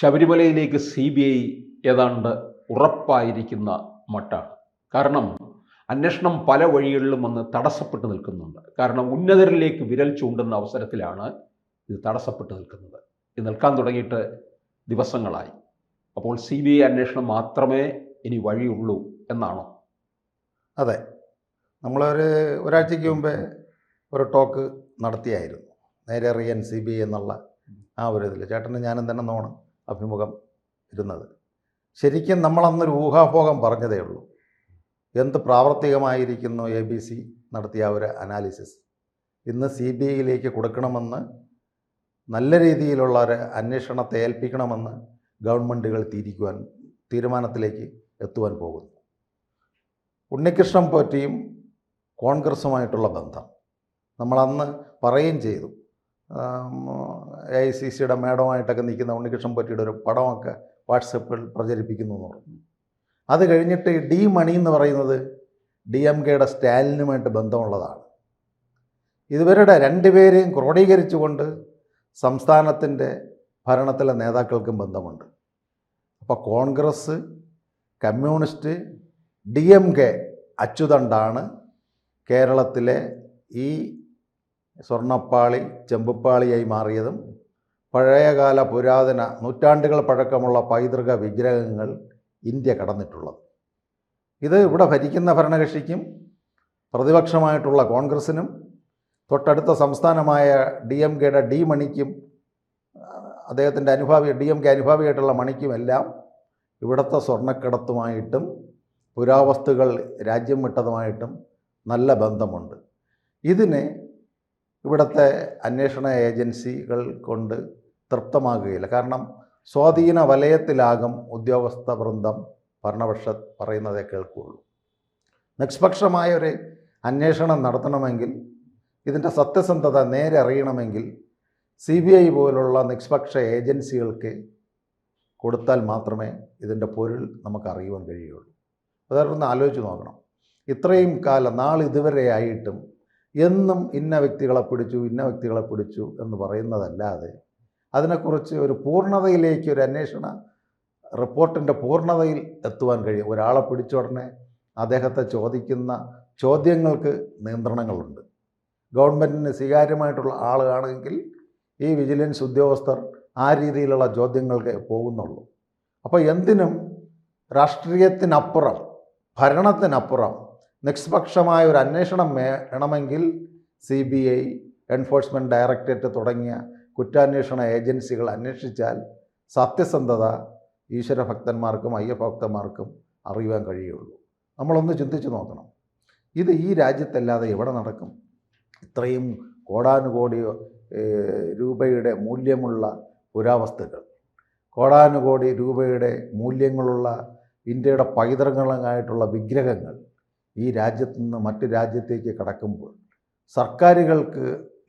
ശബരിമലയിലേക്ക് C B I ഏതാണ്ട് ഉറപ്പായിരിക്കുന്ന മട്ടാണ്. കാരണം അന്വേഷണം പല വഴികളിലും വന്ന് തടസ്സപ്പെട്ട് നിൽക്കുന്നുണ്ട്. കാരണം ഉന്നതരിലേക്ക് വിരൽ ചൂണ്ടുന്ന അവസരത്തിലാണ് ഇത് തടസ്സപ്പെട്ട് നിൽക്കുന്നത്. ഇത് നിൽക്കാൻ തുടങ്ങിയിട്ട് ദിവസങ്ങളായി. അപ്പോൾ സി ബി ഐ അന്വേഷണം മാത്രമേ ഇനി വഴിയുള്ളൂ എന്നാണോ? അതെ. നമ്മളൊരു ഒരാഴ്ചയ്ക്ക് മുമ്പേ ഒരു ടോക്ക് നടത്തിയായിരുന്നു. നേരെ അറിയാൻ സി ബി ഐ എന്നുള്ള ആ ഒരു ഇതിൽ ചേട്ടന് ഞാനും തന്നെ നോണം. അഭിമുഖം ഇരുന്നത്. ശരിക്കും നമ്മളന്നൊരു ഊഹാഭോഗം പറഞ്ഞതേ ഉള്ളൂ. എന്ത് പ്രാവർത്തികമായിരിക്കുന്നു എ ബി സി നടത്തിയ ഒരു അനാലിസിസ്? ഇന്ന് സി ബി ഐയിലേക്ക് കൊടുക്കണമെന്ന് നല്ല രീതിയിലുള്ള ഒരു അന്വേഷണത്തെ ഏൽപ്പിക്കണമെന്ന് ഗവൺമെന്റുകൾ തിരിക്കുവാൻ തീരുമാനത്തിലേക്ക് എത്തുവാൻ പോകുന്നു. ഉണ്ണികൃഷ്ണൻ പോറ്റിയും കോൺഗ്രസുമായിട്ടുള്ള ബന്ധം. നമ്മളന്ന് പറയുകയും ചെയ്തു. എ ഐ സി സിയുടെ മേഡമായിട്ടൊക്കെ നിൽക്കുന്ന ഉണ്ണികൃഷ്ണൻ പറ്റിയുടെ ഒരു പടമൊക്കെ വാട്സപ്പിൽ പ്രചരിപ്പിക്കുന്നു എന്ന് പറഞ്ഞു. അത് കഴിഞ്ഞിട്ട് ഡി മണി എന്ന് പറയുന്നത് ഡി എം കെയുടെ സ്റ്റാലിനുമായിട്ട് ബന്ധമുള്ളതാണ്. ഇതുവരുടെ രണ്ടുപേരെയും ക്രോഡീകരിച്ചുകൊണ്ട് സംസ്ഥാനത്തിന്റെ ഭരണത്തിലെ നേതാക്കൾക്കും ബന്ധമുണ്ട്. അപ്പോൾ Congress communist D M K അച്യുതണ്ടാണ് കേരളത്തിലെ ഈ സ്വർണപ്പാളി ചെമ്പുപ്പാളിയായി മാറിയതും പഴയകാല പുരാതന നൂറ്റാണ്ടുകൾ പഴക്കമുള്ള പൈതൃക വിഗ്രഹങ്ങൾ ഇന്ത്യ കടന്നിട്ടുള്ളത്. ഇത് ഇവിടെ ഭരിക്കുന്ന ഭരണകക്ഷിക്കും പ്രതിപക്ഷമായിട്ടുള്ള കോൺഗ്രസിനും തൊട്ടടുത്ത സംസ്ഥാനമായ ഡി എം കെയുടെ ഡി മണിക്കും അദ്ദേഹത്തിന്റെ അനുഭാവി ഡി എം കെ അനുഭാവിയായിട്ടുള്ള മണിക്കുമെല്ലാം ഇവിടുത്തെ സ്വർണക്കടത്തുമായിട്ടും പുരാവസ്തുക്കൾ രാജ്യം വിട്ടതുമായിട്ടും നല്ല ബന്ധമുണ്ട്. ഇതിനെ ഇവിടുത്തെ അന്വേഷണ ഏജൻസികൾ കൊണ്ട് തൃപ്തമാകുകയില്ല. കാരണം സ്വാധീന വലയത്തിലാകും ഉദ്യോഗസ്ഥ വൃന്ദം ഭരണപക്ഷ പറയുന്നതേ കേൾക്കുകയുള്ളൂ. നിഷ്പക്ഷമായ ഒരു അന്വേഷണം നടത്തണമെങ്കിൽ ഇതിന്റെ സത്യസന്ധത നേരെ അറിയണമെങ്കിൽ സി ബി ഐ പോലുള്ള നിഷ്പക്ഷ ഏജൻസികൾക്ക് കൊടുത്താൽ മാത്രമേ ഇതിന്റെ പൊരുൾ നമുക്ക് അറിയുവാൻ കഴിയുള്ളൂ. അതായത് ഒന്ന് ആലോചിച്ച് നോക്കണം. ഇത്രയും കാലം നാളിതുവരെ ആയിട്ടും എന്നും ഇന്ന വ്യക്തികളെ പിടിച്ചു ഇന്ന വ്യക്തികളെ പിടിച്ചു എന്ന് പറയുന്നതല്ലാതെ അതിനെക്കുറിച്ച് ഒരു പൂർണതയിലേക്ക് ഒരു അന്വേഷണ റിപ്പോർട്ടിന്റെ പൂർണതയിൽ എത്തുവാൻ കഴിയും. ഒരാളെ പിടിച്ച ഉടനെ അദ്ദേഹത്തെ ചോദിക്കുന്ന ചോദ്യങ്ങൾക്ക് നിയന്ത്രണങ്ങളുണ്ട്. ഗവൺമെന്റിന് സ്വീകാര്യമായിട്ടുള്ള ആളാണെങ്കിൽ ഈ വിജിലൻസ് ഉദ്യോഗസ്ഥർ ആ രീതിയിലുള്ള ചോദ്യങ്ങൾക്ക് പോകുന്നുള്ളൂ. അപ്പോൾ എന്തിനും രാഷ്ട്രീയത്തിനപ്പുറം ഭരണത്തിനപ്പുറം നിഷ്പക്ഷമായ ഒരു അന്വേഷണം വേണമെങ്കിൽ C B I enforcement directorate തുടങ്ങിയ കുറ്റാന്വേഷണ ഏജൻസികൾ അന്വേഷിച്ചാൽ സത്യസന്ധത ഈശ്വരഭക്തന്മാർക്കും അയ്യഭക്തന്മാർക്കും അറിയുവാൻ കഴിയുള്ളൂ. നമ്മളൊന്ന് ചിന്തിച്ചു നോക്കണം. ഇത് ഈ രാജ്യത്തല്ലാതെ എവിടെ നടക്കും? ഇത്രയും കോടാനുകോടി രൂപയുടെ മൂല്യമുള്ള പുരാവസ്തുക്കൾ കോടാനുകോടി രൂപയുടെ മൂല്യങ്ങളുള്ള ഇന്ത്യയുടെ പൈതൃകങ്ങളായിട്ടുള്ള വിഗ്രഹങ്ങൾ ഈ രാജ്യത്തു നിന്ന് മറ്റു രാജ്യത്തേക്ക് കടക്കുമ്പോൾ സർക്കാരുകൾക്ക്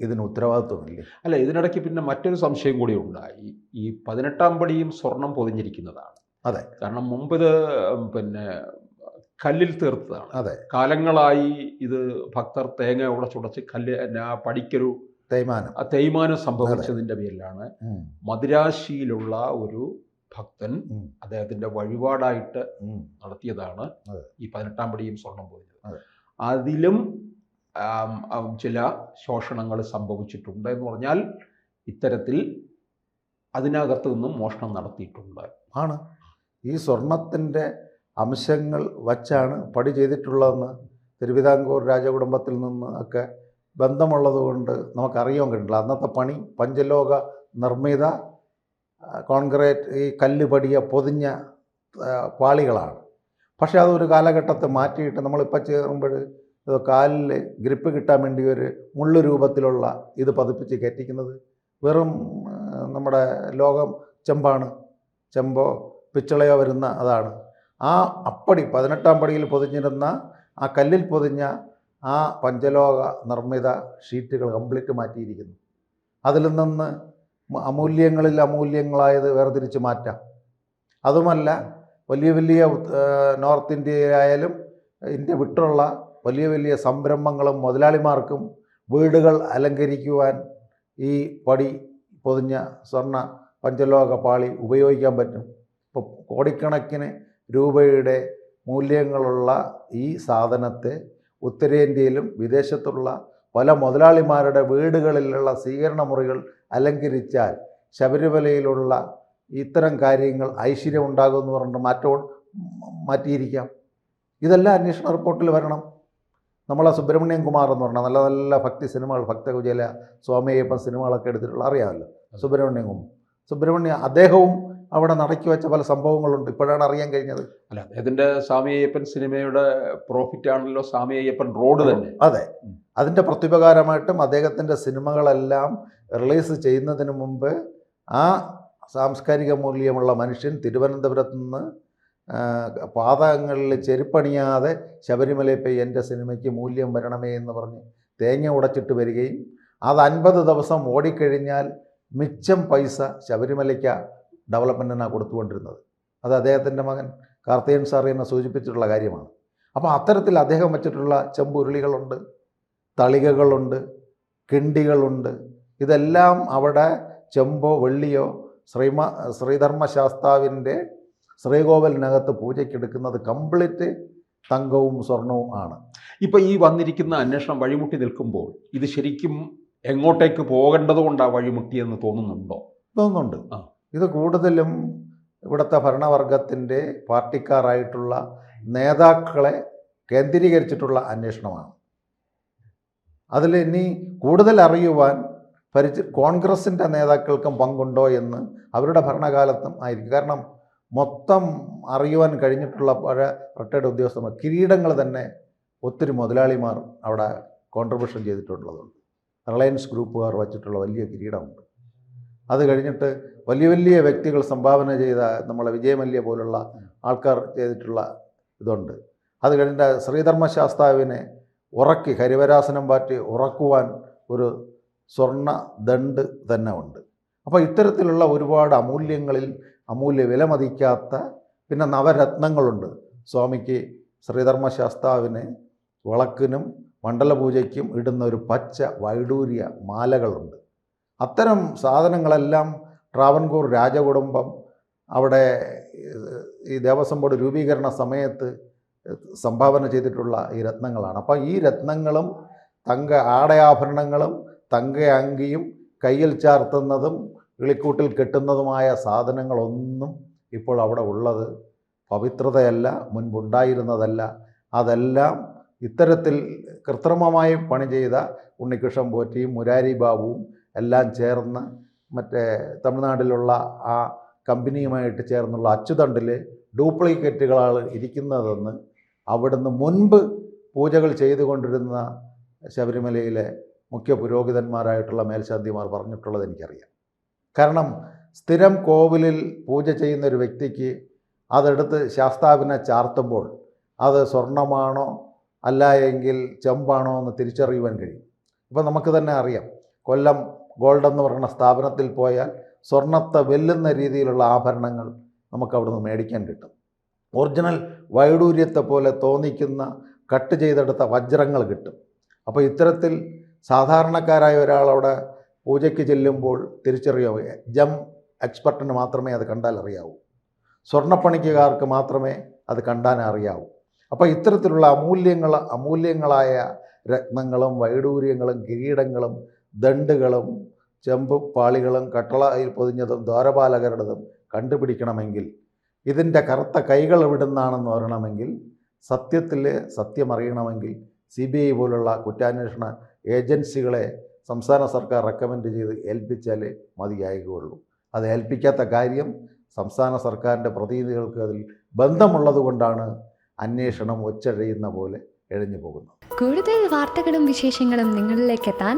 ഇതിന് ഉത്തരവാദിത്വമില്ലേ? അല്ല ഇതിനിടയ്ക്ക് പിന്നെ മറ്റൊരു സംശയം കൂടി ഉണ്ടായി. ഈ പതിനെട്ടാം പടിയും സ്വർണം പൊതിഞ്ഞിരിക്കുന്നതാണ്. അതെ. കാരണം മുമ്പ് ഇത് പിന്നെ കല്ലിൽ തീർത്തതാണ്. അതെ. കാലങ്ങളായി ഇത് ഭക്തർ തേങ്ങ ഉടച്ചുടച്ച് കല്ല് പടിക്കൊരു തേയ്മാനം. ആ തേയ്മാനം സംഭവിച്ചതിന്റെ പേരിലാണ് മദിരാശിയിലുള്ള ഒരു ഭക്തൻ അദ്ദേഹത്തിന്റെ വഴിപാടായിട്ട്. നടത്തിയതാണ്. ഈ പതിനെട്ടാം പടിയും സ്വർണം പോയത് അതെ. അതിലും ചില ശോഷണങ്ങൾ സംഭവിച്ചിട്ടുണ്ട് എന്ന് പറഞ്ഞാൽ ഇത്തരത്തിൽ അതിനകത്ത് നിന്നും മോഷണം നടത്തിയിട്ടുണ്ട് ആണ് ഈ സ്വർണത്തിന്റെ അംശങ്ങൾ വച്ചാണ് പടി ചെയ്തിട്ടുള്ളതെന്ന് തിരുവിതാംകൂർ രാജകുടുംബത്തിൽ നിന്ന് ഒക്കെ ബന്ധമുള്ളത് കൊണ്ട് നമുക്കറിയാൻ കഴിയില്ല അന്നത്തെ പണി പഞ്ചലോക നിർമ്മിത കോൺക്രീറ്റ് ഈ കല്ല് പടിയ പൊതിഞ്ഞ പാളികളാണ്. പക്ഷേ അതൊരു കാലഘട്ടത്തെ മാറ്റിയിട്ട് നമ്മളിപ്പോൾ ചേരുമ്പോൾ ഇത് കാലിൽ ഗ്രിപ്പ് കിട്ടാൻ വേണ്ടി ഒരു മുള്ളു രൂപത്തിലുള്ള ഇത് പതിപ്പിച്ച് കയറ്റിക്കുന്നത് വെറും നമ്മുടെ ലോകം ചെമ്പാണ്. ചെമ്പോ പിച്ചളയോ വരുന്ന അതാണ്. ആ അപ്പടി പതിനെട്ടാം പടിയിൽ പൊതിഞ്ഞിരുന്ന ആ കല്ലിൽ പൊതിഞ്ഞ ആ പഞ്ചലോക നിർമ്മിത ഷീറ്റുകൾ കംപ്ലീറ്റ് മാറ്റിയിരിക്കുന്നു. അതിൽ നിന്ന് അമൂല്യങ്ങളിൽ അമൂല്യങ്ങളായത് വേർതിരിച്ച് മാറ്റാം. അതുമല്ല വലിയ വലിയ നോർത്ത് ഇന്ത്യയിലായാലും ഇന്ത്യ വിട്ടുള്ള വലിയ വലിയ സംരംഭങ്ങളും മുതലാളിമാർക്കും വീടുകൾ അലങ്കരിക്കുവാൻ ഈ പടി പൊതിഞ്ഞ സ്വർണ പഞ്ചലോക പാളി ഉപയോഗിക്കാൻ പറ്റും. ഇപ്പോൾ കോടിക്കണക്കിന് രൂപയുടെ മൂല്യങ്ങളുള്ള ഈ സാധനത്തെ ഉത്തരേന്ത്യയിലും വിദേശത്തുള്ള പല മുതലാളിമാരുടെ വീടുകളിലുള്ള സ്വീകരണ മുറികൾ അലങ്കരിച്ചാൽ ശബരിമലയിലുള്ള ഇത്തരം കാര്യങ്ങൾ ഐശ്വര്യം ഉണ്ടാകുമെന്ന് പറഞ്ഞിട്ട് മാറ്റോ മാറ്റിയിരിക്കാം. ഇതെല്ലാം അന്വേഷണ റിപ്പോർട്ടിൽ വരണം. നമ്മളെ സുബ്രഹ്മണ്യം കുമാർ എന്ന് പറഞ്ഞാൽ നല്ല നല്ല ഭക്തി സിനിമകൾ ഭക്തകുചല സ്വാമിയപ്പൻ സിനിമകളൊക്കെ എടുത്തിട്ടുള്ള അറിയാമല്ലോ. സുബ്രഹ്മണ്യം കുമാർ. സുബ്രഹ്മണ്യം അദ്ദേഹവും അവിടെ നടക്കി വെച്ച പല സംഭവങ്ങളുണ്ട്. ഇപ്പോഴാണ് അറിയാൻ കഴിഞ്ഞത്. അല്ല അദ്ദേഹത്തിന്റെ സ്വാമി അയ്യപ്പൻ സിനിമയുടെ പ്രോഫിറ്റ് ആണല്ലോ സ്വാമി അയ്യപ്പൻ റോഡ് തന്നെ. അതെ. അതിന്റെ പ്രത്യുപകാരമായിട്ടും അദ്ദേഹത്തിന്റെ സിനിമകളെല്ലാം റിലീസ് ചെയ്യുന്നതിന് മുമ്പ് ആ സാംസ്കാരിക മൂല്യമുള്ള മനുഷ്യൻ തിരുവനന്തപുരത്ത് നിന്ന് പാതകങ്ങളിൽ ചെരുപ്പണിയാതെ ശബരിമലയിൽ പോയി എന്റെ സിനിമയ്ക്ക് മൂല്യം വരണമേ എന്ന് പറഞ്ഞ് തേങ്ങ ഉടച്ചിട്ട് വരികയും അത് അൻപത് ദിവസം ഓടിക്കഴിഞ്ഞാൽ മിച്ചം പൈസ ശബരിമലയ്ക്ക് ഡെവലപ്മെന്റിനാണ് കൊടുത്തുകൊണ്ടിരുന്നത്. അത് അദ്ദേഹത്തിന്റെ മകൻ കാർത്തികൻ സാർ എന്നെ സൂചിപ്പിച്ചിട്ടുള്ള കാര്യമാണ്. അപ്പോൾ അത്തരത്തിൽ അദ്ദേഹം വെച്ചിട്ടുള്ള ചെമ്പുരുളികളുണ്ട് തളികകളുണ്ട് കിണ്ടികളുണ്ട്. ഇതെല്ലാം അവിടെ ചെമ്പോ വെള്ളിയോ ശ്രീമ ശ്രീധർമ്മശാസ്താവിന്റെ ശ്രീകോവിലിനകത്ത് പൂജയ്ക്കെടുക്കുന്നത് കംപ്ലീറ്റ് തങ്കവും സ്വർണവും ആണ്. ഇപ്പോൾ ഈ വന്നിരിക്കുന്ന അന്വേഷണം വഴിമുട്ടി നിൽക്കുമ്പോൾ ഇത് ശരിക്കും എങ്ങോട്ടേക്ക് പോകേണ്ടതുകൊണ്ടാണ് വഴിമുട്ടിയെന്ന് തോന്നുന്നുണ്ടോ? തോന്നുന്നുണ്ട്. ആ. ഇത് കൂടുതലും ഇവിടുത്തെ ഭരണവർഗത്തിന്റെ പാർട്ടിക്കാരായിട്ടുള്ള നേതാക്കളെ കേന്ദ്രീകരിച്ചിട്ടുള്ള അന്വേഷണമാണ്. അതിൽ ഇനി കൂടുതൽ അറിയുവാൻ പരിച കോൺഗ്രസിന്റെ നേതാക്കൾക്കും പങ്കുണ്ടോ എന്ന് അവരുടെ ഭരണകാലത്തും ആയിരിക്കും. കാരണം മൊത്തം അറിയുവാൻ കഴിഞ്ഞിട്ടുള്ള പഴയ റിട്ടയർഡ് ഉദ്യോഗസ്ഥന്മാർ കിരീടങ്ങൾ തന്നെ ഒത്തിരി മുതലാളിമാർ അവിടെ കോൺട്രിബ്യൂഷൻ ചെയ്തിട്ടുള്ളതുണ്ട്. റിലയൻസ് ഗ്രൂപ്പുകാർ വച്ചിട്ടുള്ള വലിയ കിരീടമുണ്ട്. അത് കഴിഞ്ഞിട്ട് വലിയ വലിയ വ്യക്തികൾ സംഭാവന ചെയ്ത നമ്മളെ വിജയമല്യ പോലുള്ള ആൾക്കാർ ചെയ്തിട്ടുള്ള ഇതുണ്ട്. അത് കഴിഞ്ഞ ശ്രീധർമ്മശാസ്താവിനെ ഉറക്കി ഹരിവരാസനം പാറ്റി ഉറക്കുവാൻ ഒരു സ്വർണ ദണ്ട് തന്നെ ഉണ്ട്. അപ്പോൾ ഇത്തരത്തിലുള്ള ഒരുപാട് അമൂല്യങ്ങളിൽ അമൂല്യ വില മതിക്കാത്ത പിന്നെ നവരത്നങ്ങളുണ്ട്. സ്വാമിക്ക് ശ്രീധർമ്മശാസ്താവിന് വിളക്കിനും മണ്ഡലപൂജയ്ക്കും ഇടുന്ന ഒരു പച്ച വൈഡൂര്യ മാലകളുണ്ട്. അത്തരം സാധനങ്ങളെല്ലാം ട്രാവൻകൂർ രാജകുടുംബം അവിടെ ഈ ദേവസ്വം ബോർഡ് രൂപീകരണ സമയത്ത് സംഭാവന ചെയ്തിട്ടുള്ള ഈ രത്നങ്ങളാണ്. അപ്പോൾ ഈ രത്നങ്ങളും തങ്ക ആടയാഭരണങ്ങളും തങ്ക അങ്കിയും കയ്യിൽ ചാർത്തുന്നതും കിളിക്കൂട്ടിൽ കെട്ടുന്നതുമായ സാധനങ്ങളൊന്നും ഇപ്പോൾ അവിടെ ഉള്ളത് പവിത്രതയല്ല മുൻപുണ്ടായിരുന്നതല്ല. അതെല്ലാം ഇത്തരത്തിൽ കൃത്രിമമായി പണി ചെയ്ത ഉണ്ണികൃഷ്ണൻ പോറ്റിയും മുരാരി ബാബുവും എല്ലാം ചേർന്ന് മറ്റേ തമിഴ്നാട്ടിലുള്ള ആ കമ്പനിയുമായിട്ട് ചേർന്നുള്ള അച്ചുതണ്ടിൽ ഡ്യൂപ്ലിക്കേറ്റുകളാണ് ഇരിക്കുന്നതെന്ന് അവിടുന്ന് മുൻപ് പൂജകൾ ചെയ്തുകൊണ്ടിരുന്ന ശബരിമലയിലെ മുഖ്യ പുരോഹിതന്മാരായിട്ടുള്ള മേൽശാന്തിമാർ പറഞ്ഞിട്ടുള്ളത് എനിക്കറിയാം. കാരണം സ്ഥിരം കോവിലിൽ പൂജ ചെയ്യുന്ന ഒരു വ്യക്തിക്ക് അതെടുത്ത് ശാസ്താവിനെ ചാർത്തുമ്പോൾ അത് സ്വർണമാണോ അല്ല എങ്കിൽ ചെമ്പാണോ എന്ന് തിരിച്ചറിയുവാൻ കഴിയും. ഇപ്പം നമുക്ക് തന്നെ അറിയാം. കൊല്ലം ഗോൾഡ് എന്ന് പറയുന്ന സ്ഥാപനത്തിൽ പോയാൽ സ്വർണത്തെ വെല്ലുന്ന രീതിയിലുള്ള ആഭരണങ്ങൾ നമുക്ക് നിന്ന് മേടിക്കാൻ കിട്ടും. ഒറിജിനൽ വൈഡൂര്യത്തെ പോലെ തോന്നിക്കുന്ന കട്ട് ചെയ്തെടുത്ത വജ്രങ്ങൾ കിട്ടും. അപ്പോൾ ഇത്തരത്തിൽ സാധാരണക്കാരായ ഒരാളവിടെ പൂജയ്ക്ക് ചെല്ലുമ്പോൾ തിരിച്ചറിയാവൂ ജം എക്സ്പെർട്ടിന് മാത്രമേ അത് കണ്ടാൽ അറിയാവൂ. സ്വർണപ്പണിക്കുകാർക്ക് മാത്രമേ അത് കണ്ടാൻ അറിയാവൂ. അപ്പോൾ ഇത്തരത്തിലുള്ള അമൂല്യങ്ങൾ അമൂല്യങ്ങളായ രത്നങ്ങളും വൈഡൂര്യങ്ങളും കിരീടങ്ങളും ദണ്ടുകളും ചെമ്പ് പാളികളും കട്ടളയിൽ പൊതിഞ്ഞതും ദ്വാരപാലകരുടേതും കണ്ടുപിടിക്കണമെങ്കിൽ ഇതിന്റെ കറുത്ത കൈകൾ എവിടുന്നാണെന്ന് ഓരണമെങ്കിൽ സത്യത്തിൽ സത്യം അറിയണമെങ്കിൽ സി ബി ഐ പോലുള്ള കുറ്റാന്വേഷണ ഏജൻസികളെ സംസ്ഥാന സർക്കാർ റെക്കമെൻഡ് ചെയ്ത് ഏൽപ്പിച്ചാലേ മതിയാകുകയുള്ളൂ അത് ഏൽപ്പിക്കാത്ത കാര്യം സംസ്ഥാന സർക്കാരിന്റെ പ്രതിനിധികൾക്ക് അതിൽ ബന്ധമുള്ളതുകൊണ്ടാണ് അന്വേഷണം ഒച്ചഴിയുന്ന പോലെ എഴഞ്ഞു പോകുന്നത്. കൂടുതൽ വാർത്തകളും വിശേഷങ്ങളും നിങ്ങളിലേക്ക് എത്താൻ